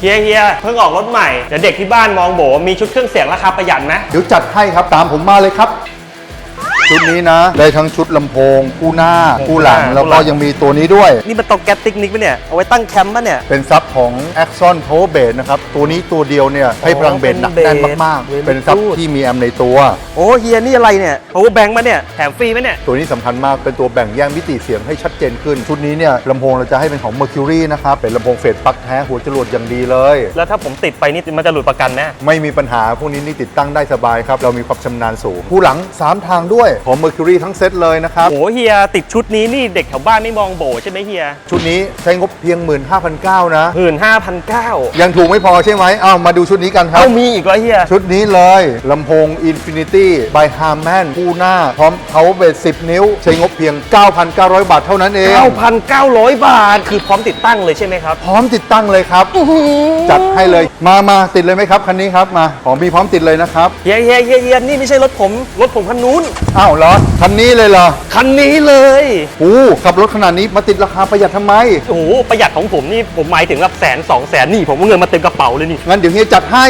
เฮียเฮียเพิ่งออกรถใหม่เดี๋ยวเด็กที่บ้านมองโบมีชุดเครื่องเสียงราคาประหยัดไหมเดี๋ยวจัดให้ครับตามผมมาเลยครับ ชุดนี้นะ ได้ทั้งชุดลำโพง คู่หน้า คู่หลัง แล้วก็ยังมีตัวนี้ด้วย นี่มันเตาแก๊สปิกนิกปะเนี่ย เอาไว้ตั้งแคมป์ปะเนี่ย เป็นซับของ Axon Power Base นะครับ ตัวนี้ตัวเดียวเนี่ยให้พลังเบสหนักแน่นมากเป็นเบสๆเป็นซับเวลิกูดที่มีแอมป์ในตัว โอ้เฮียนี่อะไรเนี่ย power bank ปะเนี่ย แถมฟรีปะเนี่ย ตัวนี้สำคัญมาก เป็นตัวแบ่งแยกมิติเสียงให้ชัดเจนขึ้น ชุดนี้เนี่ยลำโพงเราจะให้เป็นของ Mercury นะครับ เป็นลำโพงเฟสปลั๊กแท้หัวจรวดอย่างดีเลย แล้วถ้าผมติดไปนี่มันจะหลุดประกันไหมไม่มีปัญหาพวกนี้นี่ติดตั้งได้สบายครับเรามีความชำนาญสูงผู้หลัง 3 ทางด้วยของ Mercury ทั้งเซตเลยนะครับ โอ้เฮียติดชุดนี้นี่เด็กแถวบ้านไม่มองโบใช่ไหมเฮีย ชุดนี้ใช้งบเพียง 15,900 นะหมื่นห้าพันเก้ายังถูกไม่พอใช่ไหมเอามาดูชุดนี้กันครับ เอ้ามีอีกแล้วเฮีย ชุดนี้เลยลำโพง Infinity by Harman คู่หน้า พร้อม Power Base 10 นิ้ว ใช้งบเพียง 9,900 บาทเท่านั้นเอง 9,900 บาท คือพร้อมติดตั้งเลยใช่ไหมครับ พร้อมติดตั้งเลยครับ จัดให้เลย มามาติดเลยไหมครับคันนี้ครับ มา ของมีพร้อมติดเลยนะครับ เฮียเฮียเฮียเฮียนี่ไม่ใช่รถผม รถผมคันนู้น อ้าวเหรอ คันนี้เลยเหรอคันนี้เลย โอ้ขับรถขนาดนี้มาติดราคาประหยัดทำไม โอ้โหประหยัดของผมนี่ผมหมายถึงแบบแสนสองแสนนี่ผมเอาเงินมาเต็มกระเป๋าเลยนี่ งั้นเดี๋ยวเฮียจัดให้